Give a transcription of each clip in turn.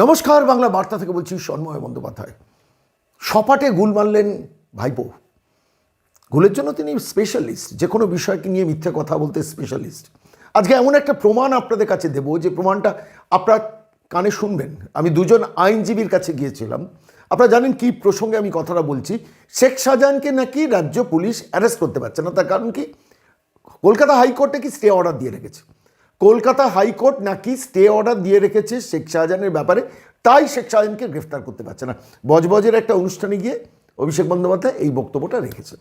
নমস্কার, বাংলা বার্তা থেকে বলছি সন্ময় বন্দ্যোপাধ্যায়। সপাটে গুল মারলেন ভাইপো। গুলের জন্য তিনি স্পেশালিস্ট যে কোনো বিষয়কে নিয়ে মিথ্যে কথা বলতে স্পেশালিস্ট আজকে এমন একটা প্রমাণ আপনাদের কাছে দেব, যে প্রমাণটা আপনার কানে শুনবেন। আমি দুজন আইনজীবীর কাছে গিয়েছিলাম। আপনারা জানেন কি প্রসঙ্গে আমি কথাটা বলছি? শেখ শাহজাহানকে নাকি রাজ্য পুলিশ অ্যারেস্ট করতে পারছে না। তার কারণ কি? কলকাতা হাইকোর্টে কি স্টে অর্ডার দিয়ে রেখেছে? কলকাতা হাইকোর্ট নাকি স্টে অর্ডার দিয়ে রেখেছে শেখ শাহজাহানের ব্যাপারে, তাই শেখ শাহজাহানকে গ্রেফতার করতে পারছে না। বজবজের একটা অনুষ্ঠানে গিয়ে অভিষেক বন্দ্যোপাধ্যায় এই বক্তব্যটা রেখেছে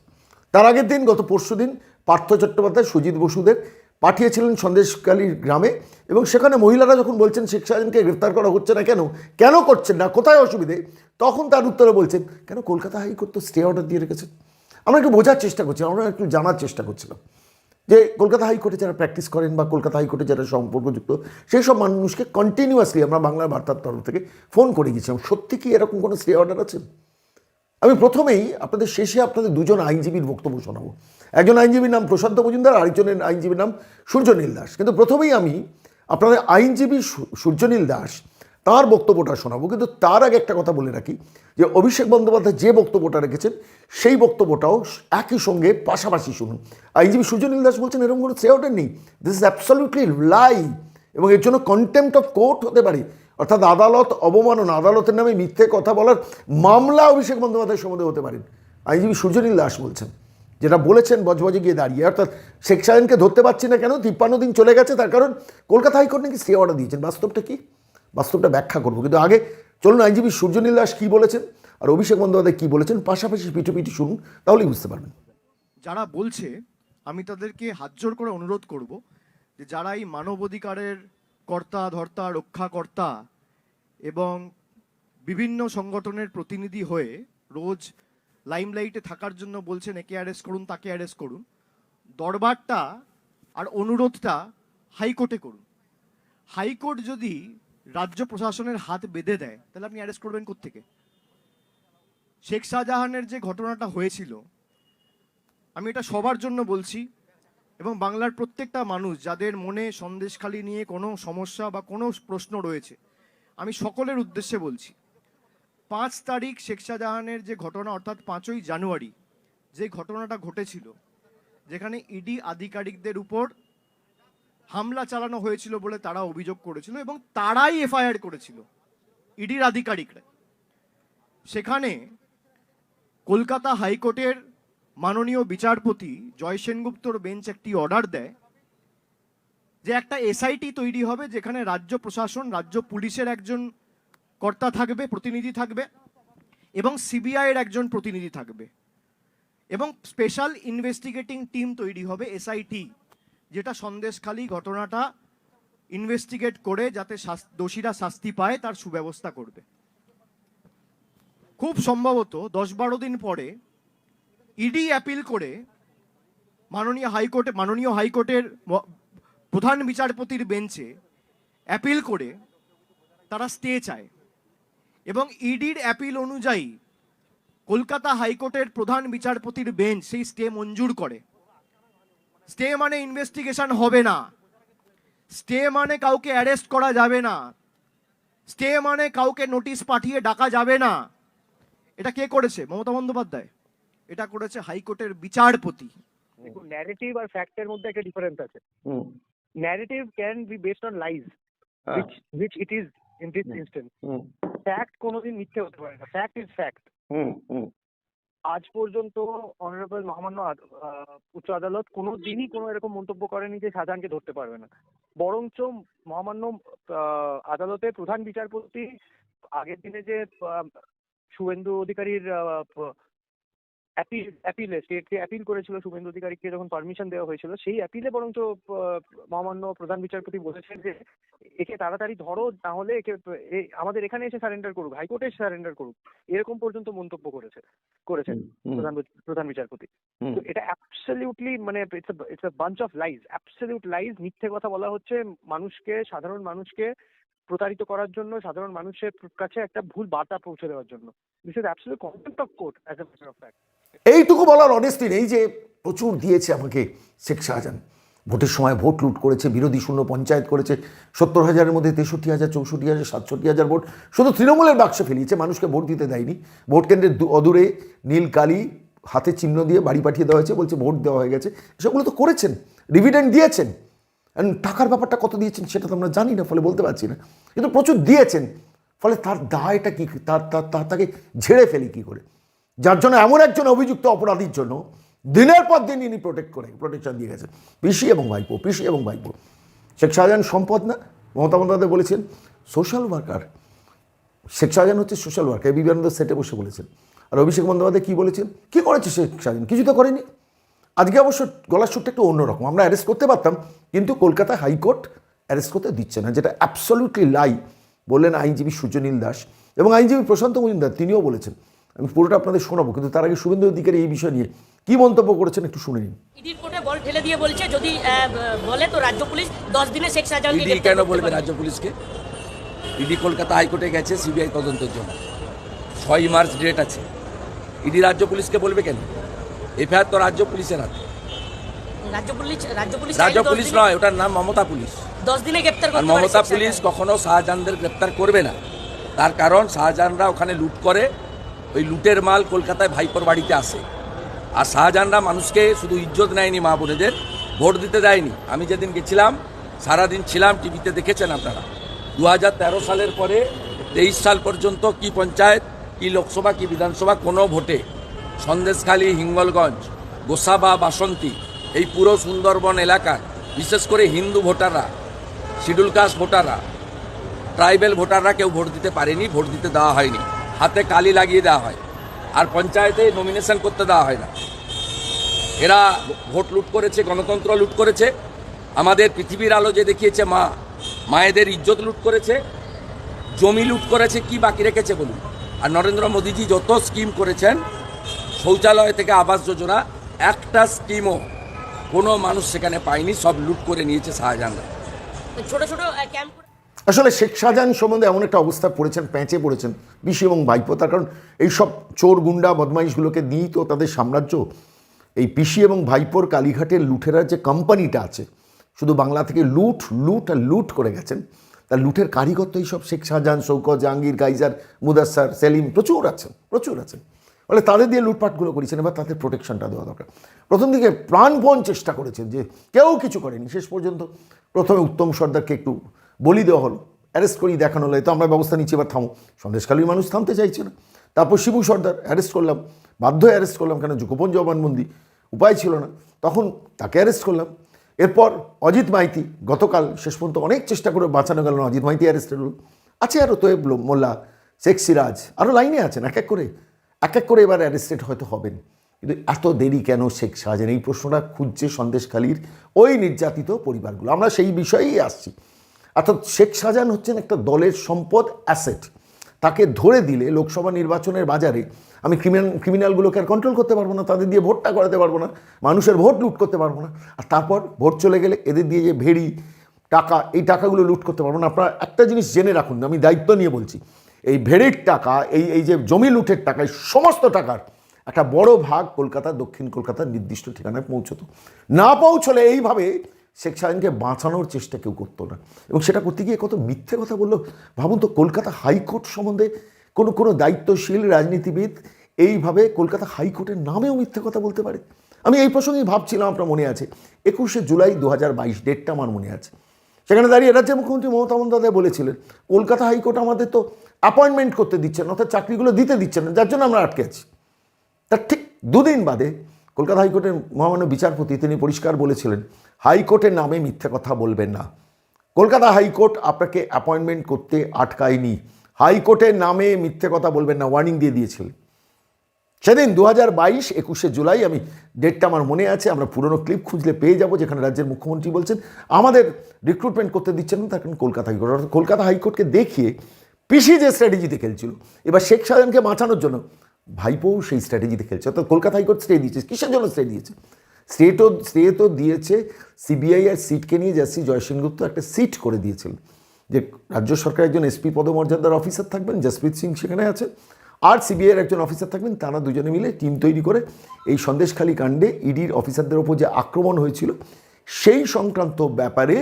তার আগের দিন, গত পরশু দিন, পার্থ চট্টোপাধ্যায় সুজিত বসুদের পাঠিয়েছিলেন সন্দেশকালীর গ্রামে এবং সেখানে মহিলারা যখন বলছেন শেখ শাহজাহানকে গ্রেফতার করা হচ্ছে না কেন কেন করছেন না, কোথায় অসুবিধে? তখন তার উত্তরে বলছেন, কেন কলকাতা হাইকোর্ট তো স্টে অর্ডার দিয়ে রেখেছে? আমরা একটু বোঝার চেষ্টা করছি, আমরা একটু জানার চেষ্টা করছিলাম। যে কলকাতা হাইকোর্টে যারা প্র্যাকটিস করেন বা কলকাতা হাইকোর্টে যারা সম্পর্কযুক্ত, সেই সব মানুষকে কন্টিনিউয়াসলি আমরা বাংলা বার্তার তরফ থেকে ফোন করে গেছিলাম। সত্যি কি এরকম কোনো স্টে অর্ডার আছে? আমি প্রথমেই আপনাদের শেষে আপনাদের দুজন আইনজীবীর বক্তব্য শোনাবো। একজন আইনজীবীর নাম প্রশান্ত মজুমদার, আরেকজনের আইনজীবীর নাম সূর্যনীল দাস। কিন্তু প্রথমেই আমি আপনাদের আইনজীবী সূর্যনীল দাস তার বক্তব্যটা শোনাবো। কিন্তু তার আগে একটা কথা বলে রাখি, যে অভিষেক বন্দ্যোপাধ্যায় যে বক্তব্যটা রেখেছেন, সেই বক্তব্যটাও একই সঙ্গে পাশাপাশি শুনুন। আইনজীবী সূর্যনীল দাস বলছেন, এরকম কোনো সেওটের নেই। দিস ইজ অ্যাবসলিউটলি লাই এবং এর জন্য কন্টেম্পট অফ কোর্ট হতে পারে। অর্থাৎ আদালত অবমাননা, আদালতের নামে মিথ্যে কথা বলার মামলা অভিষেক বন্দ্যোপাধ্যায়ের সম্বন্ধে হতে পারেন আইনজীবী সূর্যনীল দাস বলছেন, যেটা বলেছেন বজবজে গিয়ে দাঁড়িয়ে, অর্থাৎ শেখ সাহেবকে ধরতে পারছি না কেন? তিপ্পান্ন দিন চলে গেছে তার কারণ। কলকাতা হাইকোর্ট নাকি স্টে অর্ডার দিয়েছেন, বাস্তবটা কি? বাস্তবটা ব্যাখ্যা করব। কিন্তু আগে চলুন আইনজীবী সূর্যনীল দাস কী বলেছেন আর অভিষেক বন্দ্যোপাধ্যায় কী বলেছেন, পাশাপাশি পিঠে শুনুন, তাহলেই বুঝতে পারবেন। যারা বলছে, আমি তাদেরকে হাত জোর করে অনুরোধ করব যে যারা এই মানবাধিকারের কর্তা, ধর্তা, রক্ষাকর্তা এবং বিভিন্ন সংগঠনের প্রতিনিধি হয়ে রোজ লাইমলাইটে থাকার জন্য বলছেন, একে অ্যারেস্ট করুন, তাকে অ্যারেস্ট করুন, দরবারটা আর অনুরোধটা হাইকোর্টে করুন। হাইকোর্ট যদি রাজ্য প্রশাসনের হাত বেঁধে দেয়। তাহলে আপনি অ্যারেস্ট করবেন কোত্থেকে? শেখ শাহজাহানের যে ঘটনাটা হয়েছিল, আমি এটা সবার জন্য বলছি, এবং বাংলার প্রত্যেকটা মানুষ যাদের মনে সন্দেশখালি নিয়ে কোনো সমস্যা বা কোনো প্রশ্ন রয়েছে, আমি সকলের উদ্দেশ্যে বলছি, পাঁচ তারিখ শেখ শাহজাহানের যে ঘটনা, অর্থাৎ পাঁচই জানুয়ারি, যে ঘটনাটা ঘটেছিল, যেখানে ইডি আধিকারিকদের উপর হামলা চালানো হয়েছিল বলে তারা অভিযোগ করেছিল এবং তারাই এফআইআর করেছিল, ইডির আধিকারিকরা। সেখানে কলকাতা হাইকোর্টের মাননীয় বিচারপতি জয় সেনগুপ্তর বেঞ্চ একটি অর্ডার দেয় যে একটা এসআইটি তৈরি হবে যেখানে রাজ্য প্রশাসন, রাজ্য পুলিশের একজন কর্তা থাকবে, প্রতিনিধি থাকবে এবং সিবিআই এর একজন প্রতিনিধি থাকবে এবং স্পেশাল ইনভেস্টিগেটিং টিম তৈরি হবে, এসআইটি। যেটা সন্দেশখালী ঘটনাটা ইনভেস্টিগেট করে যাতে দোষীরা শাস্তি পায়, তার সুব্যবস্থা করবে। খুব সম্ভবত দশ বারো দিন পরে ইডি অ্যাপিল করে মাননীয় হাইকোর্টে, মাননীয় হাইকোর্টের প্রধান বিচারপতির বেঞ্চে অ্যাপিল করে তারা স্টে চায়। এবং ইডির অ্যাপিল অনুযায়ী কলকাতা হাইকোর্টের প্রধান বিচারপতির বেঞ্চ সেই স্টে মঞ্জুর করে। স্টে মানে ইনভেস্টিগেশন হবে না। স্টে মানে কাউকে অ্যারেস্ট করা যাবে না। স্টে মানে কাউকে নোটিশ পাঠিয়ে ডাকা যাবে না। এটা কে করেছে? মমতা বন্দ্যোপাধ্যায়। এটা করেছে হাইকোর্টের বিচারপতি। দেখুন ন্যারেটিভ আর ফ্যাক্টের মধ্যে একটা ডিফারেন্স আছে। Narrative can be based on lies which which it is in this instance. Fact কোনোদিন মিথ্যে হতে পারে না। ফ্যাক্ট ইজ ফ্যাক্ট আজ পর্যন্ত অনারেবল মহামান্য উচ্চ আদালত কোনো দিনই কোনো এরকম মন্তব্য করেনি যে শাহজাহানকে ধরতে পারবে না। বরঞ্চ মহামান্য আহ, আদালতের প্রধান বিচারপতি আগের দিনে যে শুভেন্দু অধিকারীর অ্যাপিল অ্যাপিলে স্টেটকে অ্যাপিল করেছিল শুভেন্দু অধিকারীকে যখন পারমিশন দেওয়া হয়েছিল সেই অ্যাপিলে বরঞ্চ মহামান্য প্রধান বিচারপতি বলেছেন যে একে তাড়াতাড়ি ধরো তাহলে একে আমাদের এখানে এসে সারেন্ডার করুক হাইকোর্টে এসে সারেন্ডার করুক। এরকম পর্যন্ত মন্তব্য করেছে করেছেন প্রধান প্রধান বিচারপতি। তো এটা অ্যাবসলিউটলি মানে it's a bunch of lies absolute lies মিথ্যে কথা বলা হচ্ছে মানুষকে সাধারণ মানুষকে প্রতারিত করার জন্য সাধারণ মানুষের কাছে একটা ভুল বার্তা পৌঁছে দেওয়ার জন্য। This is absolute contempt of court as a matter of fact এইটুকু বলার অনেস্টি নেই যে প্রচুর দিয়েছে আমাকে শেখ শাহজাহান। ভোটের সময় ভোট লুট করেছে, বিরোধী শূন্য পঞ্চায়েত করেছে, সত্তর হাজারের মধ্যে তেষট্টি হাজার, চৌষট্টি হাজার, সাতষট্টি হাজার ভোট। শুধু তৃণমূলের বাক্সে ফেলিয়েছে, মানুষকে ভোট দিতে দেয়নি। ভোট কেন্দ্রের অদূরে নীল কালি, হাতে চিহ্ন দিয়ে বাড়ি পাঠিয়ে দেওয়া হয়েছে, বলছে ভোট দেওয়া হয়ে গেছে। সেগুলো তো করেছেন ডিভিডেন্ড দিয়েছেন। টাকার ব্যাপারটা কত দিয়েছেন সেটা তো আমরা জানি না, ফলে বলতে পারছি না। কিন্তু প্রচুর দিয়েছেন, ফলে তার দায়টা কি তার তাকে ঝেড়ে ফেলি কি করে? যার জন্য এমন একজন অভিযুক্ত অপরাধীর জন্য দিনের পর দিন ইনি প্রোটেক্ট করে প্রোটেকশন দিয়ে গেছেন। পিসি এবং ভাইপো, পিসি এবং ভাইপো। শেখ শাহজাহান সম্পদ না? মমতা বন্দ্যোপাধ্যায় বলেছেন সোশ্যাল ওয়ার্কার শেখ শাহজাহান হচ্ছে সোশ্যাল ওয়ার্কার বিবেকানন্দ সেটে বসে বলেছেন। আর অভিষেক বন্দ্যোপাধ্যায় কী বলেছেন? কী করেছে শেখ শাহজাহান? কিছু তো করেনি। আজকে অবশ্য গলার সুরটা একটু অন্যরকম। আমরা অ্যারেস্ট করতে পারতাম, কিন্তু কলকাতা হাইকোর্ট অ্যারেস্ট করতে দিচ্ছে না, যেটা অ্যাবসলিউটলি লাই বললেন আইনজীবী সূর্যনীল দাস। এবং আইনজীবী প্রশান্ত মজুমদার, তিনিও বলেছেন আমি পুরোটা আপনাদের শোনাবো কিন্তু তার আগে শুভেন্দু অধিকারী এই বিষয় নিয়ে কি মন্তব্য করেছেন একটু শুনে নিন। ইডির কোর্টে বল ঠেলে দিয়ে বলছে যদি বলে তো রাজ্য পুলিশ দশ দিনে শেখ শাহজাহানকে ইডি কেন বলবে রাজ্য পুলিশকে? ইডি কলকাতা হাইকোর্টে গেছে সিবিআই তদন্তের জন্য। ছয় মার্চ ডেট আছে। ইডি রাজ্য পুলিশকে বলবে কেন? এফআইআর তো রাজ্য পুলিশের হাতে। রাজ্য পুলিশ নয় ওটার নাম মমতা পুলিশ। দশ দিনে গ্রেপ্তার আর মমতা পুলিশ কখনো শাহজাহানদের গ্রেপ্তার করবে না। তার কারণ শাহজাহানরা ওখানে লুট করে ওই লুটের মাল কলকাতায় ভাইপোর বাড়িতে আসে। আর শাহজাহানরা মানুষকে শুধু ইজ্জত নেয়নি মা বোনেদের, ভোট দিতে দেয়নি। আমি যেদিন গেছিলাম, সারাদিন ছিলাম টিভিতে দেখেছেন আপনারা। দু হাজার তেরো সালের পরে, তেইশ সাল পর্যন্ত কি পঞ্চায়েত, কি লোকসভা, কি বিধানসভা, কোনো ভোটে। সন্দেশখালী, হিঙ্গলগঞ্জ, গোসাবা, বাসন্তী, এই পুরো সুন্দরবন এলাকায়, বিশেষ করে হিন্দু ভোটাররা শিডিউল কাস্ট ভোটাররা, ট্রাইবেল ভোটাররা কেউ ভোট দিতে পারেনি, ভোট দিতে দেওয়া হয়নি। হাতে কালি লাগিয়ে দেওয়া হয়। আর পঞ্চায়েতে নমিনেশন করতে দেওয়া হয় না। এরা ভোট লুট করেছে, গণতন্ত্র লুট করেছে। আমাদের পৃথিবীর আলো যে দেখিয়েছে মা, মায়েদের ইজ্জত লুট করেছে। জমি লুট করেছে, কি বাকি রেখেছে বলুন? আর নরেন্দ্র মোদীজি যত স্কিম করেছেন, শৌচালয় থেকে আবাস যোজনা, একটা স্কিমও কোনো মানুষ সেখানে পায়নি, সব লুট করে নিয়েছে শাহজাহানরা। ছোট ছোট ক্যাম্প আসলে শেখ শাহজাহান সম্বন্ধে এমন একটা অবস্থা পড়েছেন, প্যাঁচে পড়েছেন, বিশি এবং ভাইপো। তার কারণ এইসব চোর, গুন্ডা, বদমাইশগুলোকে দিয়েই তো তাদের সাম্রাজ্য। এই পিসি এবং ভাইপোর কালীঘাটের লুঠেরার যে কোম্পানিটা আছে, শুধু বাংলা থেকে লুট লুট আর লুট করে গেছেন, তার লুটের কারিগর তো এইসব শেখ শাহজাহান, শৌকত, জাহাঙ্গীর, গাইজার মুদাসার সেলিম প্রচুর আছেন প্রচুর আছেন। ফলে তাদের দিয়ে লুটপাটগুলো করেছেন, এবার তাদের প্রোটেকশনটা দেওয়া দরকার। প্রথম দিকে প্রাণপণ চেষ্টা করেছেন যে কেউ কিছু করেনি। শেষ পর্যন্ত প্রথমে উত্তম সর্দারকে একটু বলি দেওয়া হলো অ্যারেস্ট করি দেখানো হলো তো আমরা ব্যবস্থা নিচ্ছি, এবার থামো। সন্দেশকালীর মানুষ থামতে চাইছে না। তারপর শিবু সর্দার অ্যারেস্ট করলাম, বাধ্য অ্যারেস্ট করলাম, কেন গোপন জবানবন্দি উপায় ছিল না। তখন তাকে অ্যারেস্ট করলাম। এরপর অজিত মাইতি গতকাল, শেষ পর্যন্ত অনেক চেষ্টা করে বাঁচানো গেল না, অজিত মাইতি অ্যারেস্টেড হল। আছে আরও তোয়েব মোল্লা, শেখ সিরাজ আরও লাইনে আছেন, এক এক করে। এক এক করে এবার অ্যারেস্টেড হয়তো হবেন। কিন্তু এত দেরি কেন শেখ শাহজাহান এই প্রশ্নটা খুঁজছে সন্দেশখালীর ওই নির্যাতিত পরিবারগুলো। আমরা সেই বিষয়েই আসছি। অর্থাৎ শেখ শাহজাহান হচ্ছেন একটা দলের সম্পদ অ্যাসেট তাকে ধরে দিলে লোকসভা নির্বাচনের বাজারে আমি ক্রিমিনাল ক্রিমিনালগুলোকে আর কন্ট্রোল করতে পারব না, তাদের দিয়ে ভোটটা করাতে পারব না, মানুষের ভোট লুট করতে পারব না। আর তারপর ভোট চলে গেলে এদের দিয়ে যে ভেড়ি, টাকা, এই টাকাগুলো লুট করতে পারব না। আপনারা একটা জিনিস জেনে রাখুন, আমি দায়িত্ব নিয়ে বলছি। এই ভেড়ির টাকা, এই এই যে জমি লুটের টাকা, এই সমস্ত টাকার একটা বড় ভাগ কলকাতা, দক্ষিণ কলকাতার নির্দিষ্ট ঠিকানায় পৌঁছতো। না পৌঁছলে এইভাবে শেখ শাহজাহানকে বাঁচানোর চেষ্টা কেউ করতো না। এবং সেটা করতে গিয়ে কত মিথ্যে কথা বলল। ভাবুন তো কলকাতা হাইকোর্ট সম্বন্ধে কোনো কোনো দায়িত্বশীল রাজনীতিবিদ এইভাবে কলকাতা হাইকোর্টের নামেও মিথ্যে কথা বলতে পারে? আমি এই প্রসঙ্গেই ভাবছিলাম আপনার মনে আছে। একুশে জুলাই দু হাজার বাইশ ডেটটা আমার মনে আছে। সেখানে দাঁড়িয়ে রাজ্যের মুখ্যমন্ত্রী মমতা বন্দ্যোপাধ্যায় বলেছিলেন কলকাতা হাইকোর্ট আমাদের তো অ্যাপয়েন্টমেন্ট করতে দিচ্ছেন না, অর্থাৎ চাকরিগুলো দিতে দিচ্ছেন না যার জন্য আমরা আটকে আছি। তার ঠিক দুদিন বাদে কলকাতা হাইকোর্টের মহামান্য বিচারপতি তিনি পরিষ্কার বলেছিলেন হাইকোর্টের নামে মিথ্যে কথা বলবেন না। কলকাতা হাইকোর্ট আপনাকে অ্যাপয়েন্টমেন্ট করতে আটকায়নি। হাইকোর্টের নামে মিথ্যে কথা বলবেন না ওয়ার্নিং দিয়ে দিয়েছিলেন সেদিন দু হাজার বাইশ একুশে জুলাই আমি ডেটটা আমার মনে আছে, আমরা পুরনো ক্লিপ খুঁজলে পেয়ে যাব, যেখানে রাজ্যের মুখ্যমন্ত্রী বলছেন, আমাদের রিক্রুটমেন্ট করতে দিচ্ছেন না কারণ কলকাতা হাইকোর্ট। অর্থাৎ কলকাতা হাইকোর্টকে দেখিয়ে পিসি যে স্ট্র্যাটেজিতে খেলছিল, এবার শেখ শাহজাহানকে বাঁচানোর জন্য ভাইপোও সেই স্ট্র্যাটেজিতে খেলছে। অর্থাৎ কলকাতা হাইকোর্ট স্টে দিয়েছে। কিসের জন্য স্টে দিয়েছে? স্টে তো স্টে তো দিয়েছে সিবিআই আর সিটকে নিয়ে জাস্টিস জয়সিং গুপ্ত একটা সিট করে দিয়েছিলেন যে রাজ্য সরকারের একজন এসপি পদমর্যাদার অফিসার থাকবেন, জসপ্রীত সিং সেখানে আছে। আর সিবিআইয়ের একজন অফিসার থাকবেন, তারা দুজনে মিলে টিম তৈরি করে এই সন্দেশখালী কাণ্ডে ইডির অফিসারদের ওপর যে আক্রমণ হয়েছিল, সেই সংক্রান্ত ব্যাপারে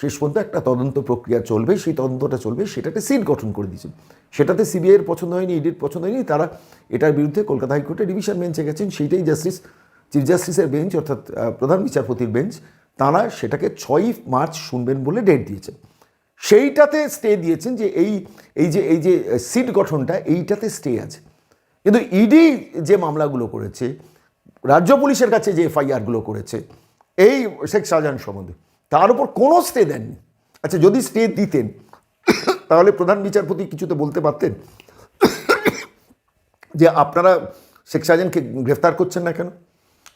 শেষ পর্যন্ত একটা তদন্ত প্রক্রিয়া চলবে, সেই তদন্তটা চলবে, সেটাতে সিট গঠন করে দিয়েছেন সেটাতে সিবিআইয়ের পছন্দ হয়নি, ইডির পছন্দ হয়নি, তারা এটার বিরুদ্ধে কলকাতা হাইকোর্টে ডিভিশন বেঞ্চে গেছেন, সেইটাই জাস্টিস, চিফ জাস্টিসের বেঞ্চ, অর্থাৎ প্রধান বিচারপতির বেঞ্চ, তারা সেটাকে ছয়ই মার্চ শুনবেন বলে ডেট দিয়েছেন সেইটাতে স্টে দিয়েছেন যে এই এই যে এই যে সিট গঠনটা, এইটাতে স্টে আছে। কিন্তু ইডি যে মামলাগুলো করেছে, রাজ্য পুলিশের কাছে যে এফআইআরগুলো করেছে, এই শেখ শাহজাহান সম্বন্ধে তার উপর কোনো স্টে দেননি। আচ্ছা যদি স্টে দিতেন, তাহলে প্রধান বিচারপতি কিছুতে বলতে পারতেন যে আপনারা শেখ শাহজাহানকে গ্রেফতার করছেন না কেন?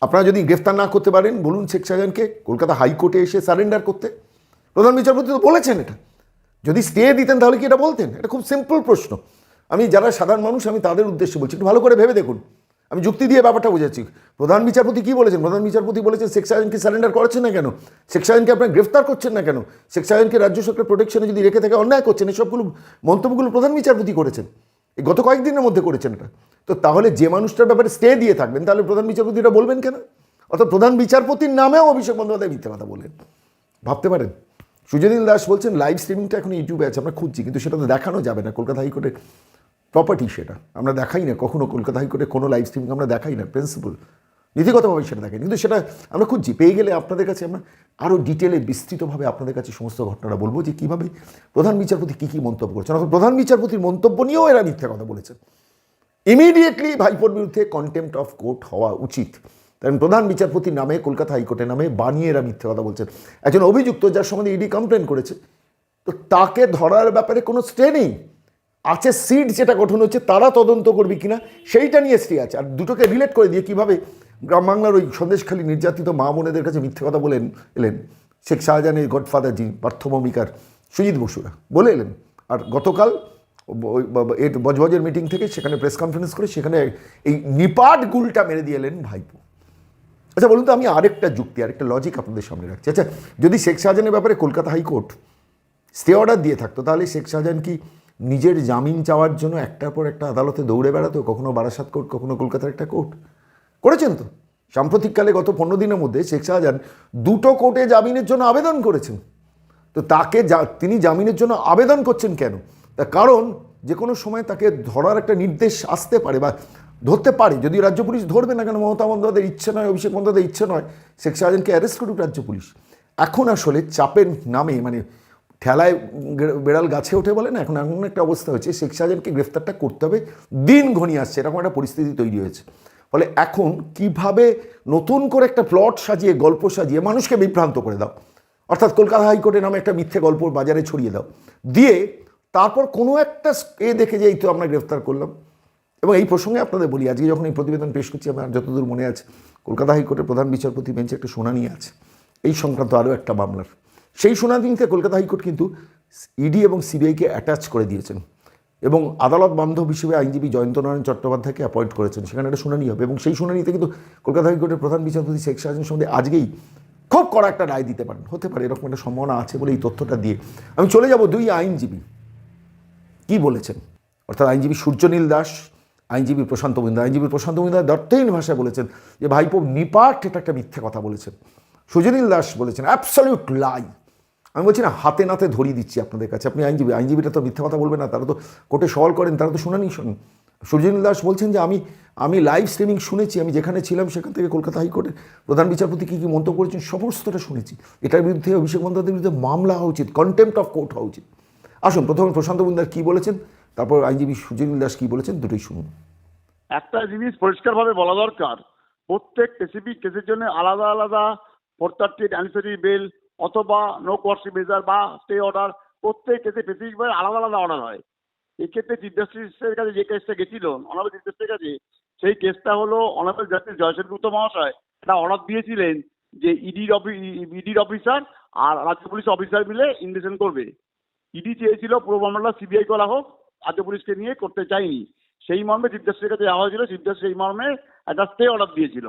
আপনারা যদি গ্রেফতার না করতে পারেন, বলুন শেখ শাহজাহানকে কলকাতা হাইকোর্টে এসে সারেন্ডার করতে। প্রধান বিচারপতি তো বলেছেন এটা। যদি স্টে দিতেন, তাহলে কি এটা বলতেন? এটা খুব সিম্পল প্রশ্ন। আমি যারা সাধারণ মানুষ, আমি তাদের উদ্দেশ্যে বলছি, একটু ভালো করে ভেবে দেখুন। আমি যুক্তি দিয়ে ব্যাপারটা বোঝাচ্ছি প্রধান বিচারপতি কি বলেছেন? প্রধান বিচারপতি বলেছেন, শেখ শাহজাহানকে সারেন্ডার করাচ্ছেন না কেন? শেখ শাহজাহানকে আপনার গ্রেফতার করছেন না কেন? শেখ শাহজাহানকে রাজ্য সরকার প্রোটেকশনে যদি রেখে থাকে, অন্যায় করছেন। এসবগুলো মন্তব্যগুলো প্রধান বিচারপতি করেছেন। এই গত কয়েকদিনের মধ্যে করেছেন এটা। তো তাহলে যে মানুষটার ব্যাপারে স্টে দিয়ে থাকবেন, তাহলে প্রধান বিচারপতি এটা বলবেন কেন? অর্থাৎ প্রধান বিচারপতির নামেও অভিষেক বন্দ্যোপাধ্যায় মিথ্যে কথা বলেন। ভাবতে পারেন। সুজনীল দাস বলছেন লাইভ স্ট্রিমিংটা এখন ইউটিউবে আছে, আমরা খুঁজছি, কিন্তু সেটা তো দেখানো যাবে না। কলকাতা হাইকোর্টের প্রপার্টি সেটা। আমরা দেখাই না, কখনো কলকাতা হাইকোর্টে কোনো লাইভ স্ট্রিমিং আমরা দেখাই না প্রিন্সিপাল নীতিগতভাবে সেটা দেখাই কিন্তু সেটা আমরা খুঁজছি, পেয়ে গেলে আপনাদের কাছে আমরা আরও ডিটেলে বিস্তৃতভাবে আপনাদের কাছে সমস্ত ঘটনাটা বলব যে কীভাবে প্রধান বিচারপতি কী কী মন্তব্য করছেন। অর্থাৎ প্রধান বিচারপতির মন্তব্য নিয়েও এরা মিথ্যা কথা বলেছেন ইমিডিয়েটলি ভাইপোর বিরুদ্ধে কন্টেম্পট অফ কোর্ট হওয়া উচিত। কারণ প্রধান বিচারপতির নামে, কলকাতা হাইকোর্টের নামে বানিয়ে এরা মিথ্যে কথা বলছেন। একজন অভিযুক্ত যার সম্বন্ধে ইডি কমপ্লেন করেছে। তো তাকে ধরার ব্যাপারে কোনো স্টে নেই। আছে সিট যেটা গঠন হচ্ছে, তারা তদন্ত করবে কিনা, সেইটা নিয়ে স্টে আছে। আর দুটোকে রিলেট করে দিয়ে কীভাবে গ্রাম বাংলার ওই সন্দেশখালী নির্যাতিত মা বোনেদের কাছে মিথ্যে কথা বলেন, এলেন? শেখ শাহজাহানের গডফাদার জি পার্থভূমিকার সুজিত বসুরা বলে এলেন। আর গতকাল এর বজবজের মিটিং থেকে সেখানে প্রেস কনফারেন্স করে সেখানে এই নিপাট গুলটা মেরে দিয়ে এলেন ভাইপো। আচ্ছা বলুন তো, আমি আরেকটা যুক্তি, আরেকটা লজিক আপনাদের সামনে রাখছি। আচ্ছা যদি শেখ শাহজাহানের ব্যাপারে কলকাতা হাইকোর্ট স্টে অর্ডার দিয়ে থাকতো, তাহলে শেখ শাহজাহান কি নিজের জামিন চাওয়ার জন্য একটার পর একটা আদালতে দৌড়ে বেড়াতো কখনো বারাসাত কোর্ট, কখনো কলকাতার একটা কোর্ট। করেছেন তো? সাম্প্রতিককালে গত পনেরো দিনের মধ্যে শেখ শাহজাহান দুটো কোর্টে জামিনের জন্য আবেদন করেছেন। তো তাকে তিনি জামিনের জন্য আবেদন করছেন কেন? তার কারণ যে কোনো সময় তাকে ধরার একটা নির্দেশ আসতে পারে বা ধরতে পারে। যদি রাজ্য পুলিশ ধরবে না কেন? মমতা বন্দ্যোপাধ্যায়ের ইচ্ছে নয়, অভিষেক বন্দ্যোপাধ্যায়ের ইচ্ছে নয়, শেখ শাহজাহানকে অ্যারেস্ট করুক রাজ্য পুলিশ। এখন আসলে চাপের নামে মানে ঠেলায় বেড়াল গাছে ওঠে বলে না, এখন এমন একটা অবস্থা হয়েছে, শেখ শাহজাহানকে গ্রেফতারটা করতে হবে, দিন ঘনিয়ে আসছে, এরকম একটা পরিস্থিতি তৈরি হয়েছে। ফলে এখন কীভাবে নতুন করে একটা প্লট সাজিয়ে, গল্প সাজিয়ে মানুষকে বিভ্রান্ত করে দাও? অর্থাৎ কলকাতা হাইকোর্টের নামে একটা মিথ্যে গল্প বাজারে ছড়িয়ে দাও। দিয়ে তারপর কোনো একটা এ দেখে যে এই তো আমরা গ্রেফতার করলাম। এবং এই প্রসঙ্গে আপনাদের বলি, আজকে যখন এই প্রতিবেদন পেশ করছি, আমার যতদূর মনে আছে, কলকাতা হাইকোর্টের প্রধান বিচারপতি বেঞ্চে একটা শুনানি আছে। এই সংক্রান্ত আরও একটা মামলার। সেই শুনানিতে কলকাতা হাইকোর্ট কিন্তু ইডি এবং সিবিআইকে অ্যাটাচ করে দিয়েছেন এবং আদালত বান্ধব হিসেবে আইনজীবী জয়ন্ত জয়ন্তনারায়ণ চট্টোপাধ্যায়কে অ্যাপয়েন্ট করেছেন। সেখানে একটা শুনানি হবে এবং সেই শুনানিতে কিন্তু কলকাতা হাইকোর্টের প্রধান বিচারপতি শেখ শাহজাহান সম্বন্ধে আজকেই খুব কড়া একটা রায় দিতে পারেন। হতে পারে এরকম একটা সম্ভাবনা আছে বলে এই তথ্যটা দিয়ে। আমি চলে যাব দুই আইনজীবী। কি বলেছেন? অর্থাৎ আইনজীবী সূর্যনীল দাস, আইনজীবী প্রশান্ত মহিন্দা আইনজীবী প্রশান্ত মহিন্দা দর্থহীন ভাষায় বলেছেন যে ভাইপো নিপাট এটা একটা মিথ্যে কথা বলেছেন। সুজনীল দাস বলেছেন অ্যাবসলিউট লাই আমি বলছি না, হাতে নাতে ধরিয়ে দিচ্ছি আপনাদের কাছে। আপনি আইনজীবী, আইনজীবীরা তো মিথ্যা কথা বলবে না, তারা তো কোর্টে সওয়াল করেন, তারা তো শুনানি শোনেন সুজনীল দাস বলছেন যে আমি আমি লাইভ স্ট্রিমিং শুনেছি, আমি যেখানে ছিলাম সেখান থেকে কলকাতা হাইকোর্টের প্রধান বিচারপতি কী কী মন্তব্য করেছেন সমস্তটা শুনেছি। এটার বিরুদ্ধে অভিষেক বন্দ্যোপাধ্যায়ের বিরুদ্ধে মামলা হওয়া উচিত কন্টেম্পট অফ কোর্ট হওয়া উচিত। আসুন, প্রথমে প্রশান্ত বন্দার কী বলেছেন, তারপর আইনজীবী সুজনীল দাস কী বলেছেন, দুটোই শুনুন। একটা জিনিস পরিষ্কারভাবে বলা দরকার, প্রত্যেক স্পেসিফিক কেসের জন্য আলাদা আলাদা প্রত্যার্থীর অ্যানিসারি বেল অথবা নো কোয়ার্সি মেজার বা স্টে অর্ডার প্রত্যেক কেসে স্পেসিফিকভাবে আলাদা আলাদা অর্ডার হয়। এক্ষেত্রে চিফ জাস্টিসের কাছে যে কেসটা গেছিল অনারেবল চিফ জাস্টিসের কাছে, সেই কেসটা হলো অনারেবল জাস্টিস জয়সেন গুপ্ত মহাশয়। একটা অর্ডার দিয়েছিলেন যে ইডির ইডির অফিসার আর রাজ্য পুলিশ অফিসার মিলে ইনভেস্টিগেশন করবে। ইডি চেয়েছিল পূর্ব মামলা সিবিআই করা হোক, রাজ্য পুলিশকে নিয়ে করতে চাইনি সেই মর্মে চিফ জাস্টিসের কাছে যাওয়া হয়েছিল চিফ জাস্টিস সেই মর্মে একটা স্টে অর্ডার দিয়েছিল।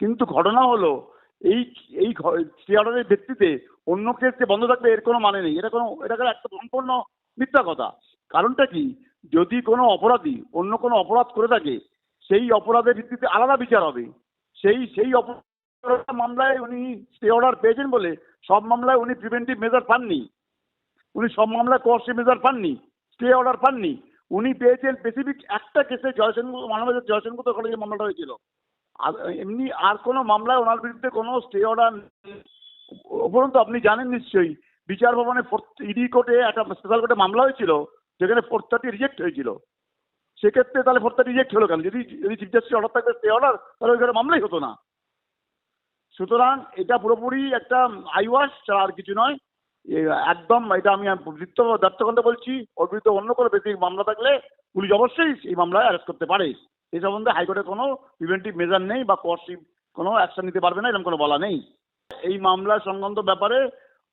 কিন্তু ঘটনা হলো এই এই স্টে অর্ডারের ভিত্তিতে অন্য কেসকে বন্ধ থাকবে এর কোনো মানে নেই। এটা কোনো, এটা একটা সম্পূর্ণ মিথ্যা কথা। কারণটা কি? যদি কোনো অপরাধী অন্য কোনো অপরাধ করে থাকে, সেই অপরাধের ভিত্তিতে আলাদা বিচার হবে। সেই সেই অপরাধ মামলায় উনি স্টে অর্ডার পেয়েছেন বলে, সব মামলায় উনি প্রিভেন্টিভ মেজার পাননি। উনি সব মামলায় কোর্সি মেজার পাননি স্টে অর্ডার পাননি। উনি পেয়েছেন স্পেসিফিক একটা কেসে জয়সেন মানবের জয়সেনগুপ্ত কলেজে মামলাটা হয়েছিল। আর এমনি আর কোনো মামলায় ওনার বিরুদ্ধে কোনো স্টে অর্ডার উপরন্তু আপনি জানেন নিশ্চয়ই, বিচার ভবনে ইডি কোর্টে একটা স্পেশাল কোর্টে মামলা হয়েছিল, যেখানে ফোর থার্টি রিজেক্ট হয়েছিল। সেক্ষেত্রে তাহলে ফোর থার্টি রিজেক্ট হলো কেন? যদি যদি চিফ জাস্টিস অর্ডার থাকবে স্টে অর্ডার তাহলে ওইখানে মামলাই হতো না। সুতরাং এটা পুরোপুরি একটা আইওয়াশ ছাড়া আর কিছু নয়। একদম এটা আমি বৃত্ত দত্তকণ্ঠ বলছি। ওর বিরুদ্ধে অন্য কোনো বেসিক মামলা থাকলে পুলিশ অবশ্যই এই মামলায় অ্যারেস্ট করতে পারে। এই সম্বন্ধে হাইকোর্টের কোনো প্রিভেন্টিভ মেজার নেই বা কোর্সিভ কোনো অ্যাকশন নিতে পারবে না এরকম কোনো বলা নেই। এই মামলা সংক্রান্ত ব্যাপারে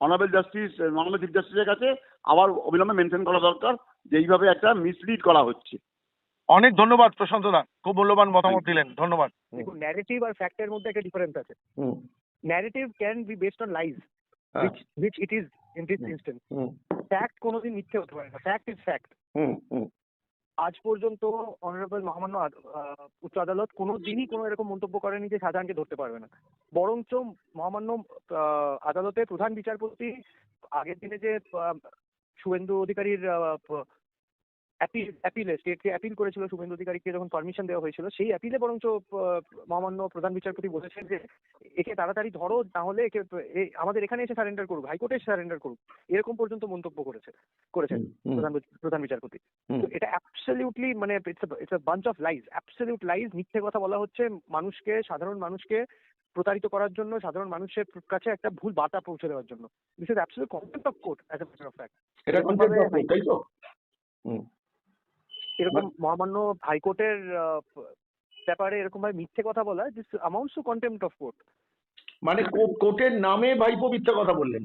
অনারেবল জাস্টিস অনারেবল চিফ জাস্টিসের কাছে আবার অবিলম্বে মেনশন করা দরকার যে এইভাবে একটা মিসলিড করা হচ্ছে। অনেক ধন্যবাদ প্রশান্ত দা খুব মূল্যবান মতামত দিলেন ধন্যবাদ। দেখুন ন্যারেটিভ আর ফ্যাক্টের মধ্যে একটা ডিফারেন্স আছে। Narrative can be based on lies which which it is in this Hmm. instance fact কোনোদিন মিথ্যে হতে পারে না। ফ্যাক্ট ইজ ফ্যাক্ট আজ পর্যন্ত অনারেবল মহামান্য উচ্চ আদালত কোনো দিনই কোনো এরকম মন্তব্য করেনি যে শাহজাহানকে ধরতে পারবে না। বরঞ্চ মহামান্য আহ, আদালতের প্রধান বিচারপতি আগের দিনে যে শুভেন্দু অধিকারীর অ্যাপিল অ্যাপিলে স্টেটকে অ্যাপিল করেছিল শুভেন্দু অধিকারীকে যখন পারমিশন দেওয়া হয়েছিল সেই অ্যাপিলে বরঞ্চ মহামান্য প্রধান বিচারপতি বলেছেন যে একে তাড়াতাড়ি ধরো তাহলে একে আমাদের এখানে এসে সারেন্ডার করুক হাইকোর্টে এসে সারেন্ডার করুক। এরকম পর্যন্ত মন্তব্য করেছে করেছেন প্রধান প্রধান বিচারপতি। তো এটা অ্যাবসলিউটলি মানে it's a bunch of lies absolute lies মিথ্যে কথা বলা হচ্ছে মানুষকে সাধারণ মানুষকে প্রতারিত করার জন্য সাধারণ মানুষের কাছে একটা ভুল বার্তা পৌঁছে দেওয়ার জন্য। This is absolute contempt of court as of fact এটা ভাবে of court, তাই তো? হুম। এরকম মহামান্য হাইকোর্টের ব্যাপারে এরকম ভাবে মিথ্যে কথা বলা this amounts to contempt of court মানে কোর্টের নামে ভাইপো মিথ্যা কথা বললেন?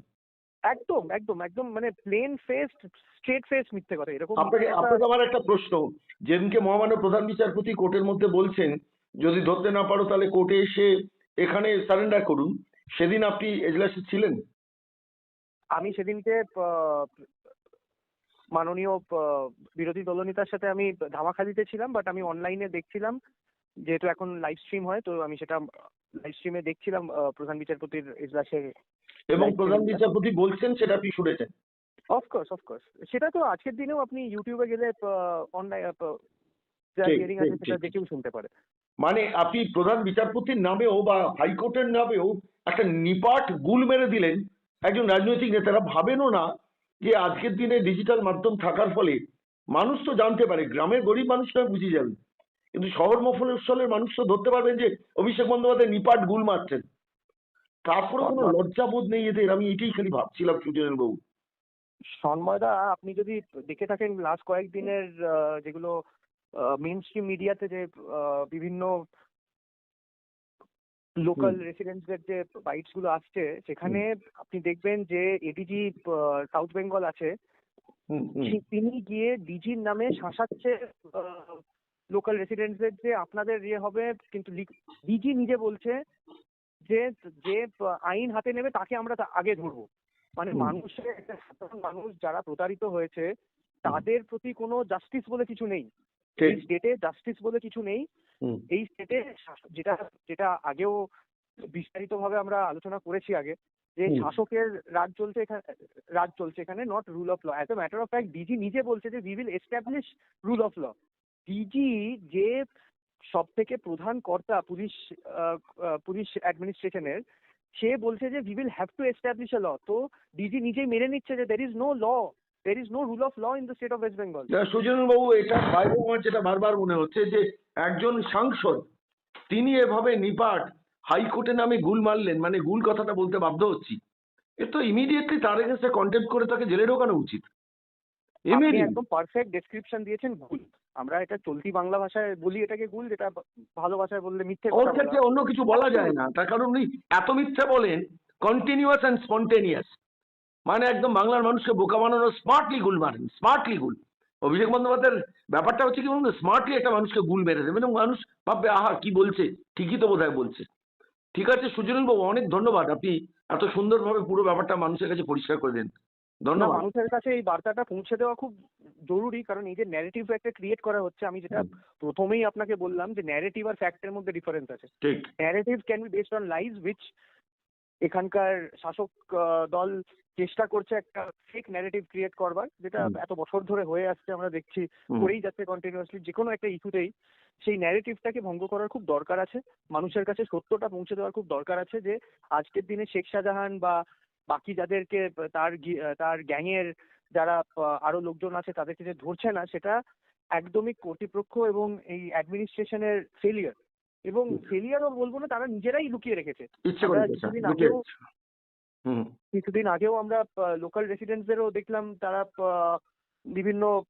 একদম একদম একদম মানে প্লেন ফেস স্ট্রেট ফেস মিথ্যে কথা এরকম আপনাকে আপনাকে আমার একটা প্রশ্ন যেদিনকে মহামান্য প্রধান বিচারপতি কোর্টের মধ্যে বলছেন যদি ধরতে না পারো তাহলে কোর্টে এসে এখানে সারেন্ডার করুন সেদিন আপনি এজলাসে ছিলেন? আমি সেদিনকে মাননীয় বিরোধী দলনেতার সাথে আমি ধামাখালিতে ছিলাম বাট আমি অনলাইনে দেখছিলাম যেহেতু এখন লাইভ স্ট্রিম হয় তো আমি সেটা লাইভ স্ট্রিমে দেখছিলাম প্রধান বিচারপতির এজলাসের এবং প্রধান বিচারপতি বলছেন সেটা আপনি শুনেছেন। অফকোর্স অফকোর্স সেটা তো আজকের দিনেও আপনি ইউটিউবে গেলে অনলাইন যা হিয়ারিং আছে সেটা ঠিক। দেখেও শুনতে পারে। মানে আপনি প্রধান বিচারপতির নামেও বা হাইকোর্টের নামেও একটা নিপাট গুল মেরে দিলেন। একজন রাজনৈতিক নেতারা ভাবেনও না যে আজকের দিনে ডিজিটাল মাধ্যম থাকার ফলে মানুষ তো জানতে পারে গ্রামের গরিব মানুষরা বুঝে যাবেন কিন্তু শহর মফস্বলের মানুষ তো ধরতে পারবেন যে অভিষেক বন্দ্যোপাধ্যায় নিপাট গুল মারছেন। তারপরে কোনো লজ্জাবোধ নেই এদের আমি এটাই খালি ভাবছিলাম সুজনের বাবু সন্ময়দা আপনি যদি দেখে থাকেন লাস্ট কয়েকদিনের যেগুলো মেন স্ট্রিম মিডিয়াতে যে বিভিন্ন লোকাল রেসিডেন্টসদের যে বাইটসগুলো আসছে সেখানে আপনি দেখবেন যে এডিজি সাউথ বেঙ্গল আছে। তিনি গিয়ে ডিজির নামে শাসাচ্ছে লোকাল রেসিডেন্টসদের যে আপনাদের ইয়ে হবে কিন্তু ডিজি নিজে বলছে যে যে আইন হাতে নেবে তাকে আমরা আগে ধরবো। মানে মানুষের একটা সাধারণ মানুষ যারা প্রতারিত হয়েছে তাদের প্রতি কোনো জাস্টিস বলে কিছু নেই। এই স্টেটে জাস্টিস বলে কিছু নেই। এই স্টেটে যেটা যেটা আগেও বিস্তারিতভাবে আমরা আলোচনা করেছি আগে যে শাসকের রাজ চলছে এখানে রাজ চলছে এখানে not rule of law as a matter of fact DG নিজে বলছে যে we will establish rule of law DG যে সব থেকে প্রধান কর্তা পুলিশ পুলিশ অ্যাডমিনিস্ট্রেশনের সে বলছে যে we will have to establish a law তো ডিজি নিজেই মেনে নিচ্ছে যে there is no law there is no rule of law in the state of West Bengal Sujan babu এটা বাইরে আমার যেটা বারবার মনে হচ্ছে যে একজন সাংসদ তিনি এভাবে নিপাট হাইকোর্টের নামে গুল মারলেন মানে গুল কথাটা বলতে বাধ্য হচ্ছি। এ তো ইমিডিয়েটলি তার এগেন্সে কন্টেম্প করে তাকে জেলে ঢোকানো উচিত। আপনি একদম পারফেক্ট ডেসক্রিপশন দিয়েছেন গুল আমরা এটা চলতি বাংলা ভাষায় বলি এটাকে গুল যেটা ভালো ভাষায় বললে মিথ্যে ওর ক্ষেত্রে অন্য কিছু বলা যায় না। তার কারণ উনি এত মিথ্যে বলেন কন্টিনিউয়াস অ্যান্ড স্পন্টেনিয়াস মানে একদম বাংলার মানুষকে বোকা বানানো স্মার্টলি গুল মারেন স্মার্টলি গুল। অভিষেক বন্দ্যোপাধ্যায়ের ব্যাপারটা হচ্ছে কি বলুন স্মার্টলি একটা মানুষকে গুল মেরে দেবেন এবং মানুষ ভাববে আহা কি বলছে? ঠিকই তো বোধহয় বলছে। ঠিক আছে সুজনীল বাবু অনেক ধন্যবাদ। আপনি এত সুন্দরভাবে পুরো ব্যাপারটা মানুষের কাছে পরিষ্কার করে দেন। ধন্যবাদ। মানুষের কাছে এই বার্তাটা পৌঁছে দেওয়া খুব জরুরি কারণ এই যে ন্যারেটিভ একটা ক্রিয়েট করা হচ্ছে আমি যেটা প্রথমেই আপনাকে বললাম যে ন্যারেটিভ আর ফ্যাক্টের মধ্যে ডিফারেন্স আছে। Narrative can be based on lies which এখানকার শাসক দল চেষ্টা করছে একটা ফেক ন্যারেটিভ ক্রিয়েট করবার যেটা এত বছর ধরে হয়ে আসছে আমরা দেখছি করেই যাচ্ছে কন্টিনিউয়াসলি যে কোনো একটা ইস্যুতেই সেই ন্যারেটিভটাকে ভঙ্গ করার খুব দরকার আছে। মানুষের কাছে সত্যটা পৌঁছে দেওয়ার খুব দরকার আছে যে আজকের দিনে শেখ শাহজাহান বা বাকি যাদেরকে তার তার গ্যাংয়ের যারা আরও লোকজন আছে তাদেরকে যে ধরছে না সেটা একদমই কর্তৃপক্ষ এবং এই অ্যাডমিনিস্ট্রেশনের ফেলিয়ার এবং ফেলিয়ারও বলব না তারা নিজেরাই লুকিয়ে রেখেছে ইচ্ছে করে আমরা করেছে, কিছুদিন আগেও- আমরা লোকাল রেসিডেন্টদেরও দেখলাম তারা বিভিন্ন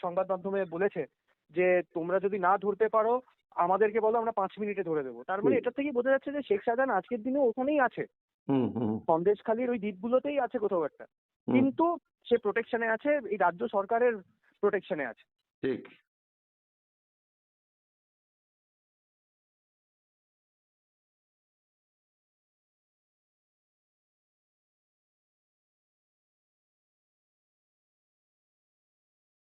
সংবাদ মাধ্যমে বলেছে যে তোমরা যদি না ধরতে পারো আমাদেরকে বলো আমরা পাঁচ মিনিটে ধরে দেবো। তার মানে। এটা থেকে বোঝা যাচ্ছে যে শেখ শাহজাহান আজকের দিনে ওখানেই আছে। হুম হুম। সন্দেশখালীর ওই দ্বীপগুলোতেই আছে কোথাও একটা। কিন্তু সে প্রোটেকশনে আছে এই রাজ্য সরকারের প্রোটেকশনে আছে। ঠিক।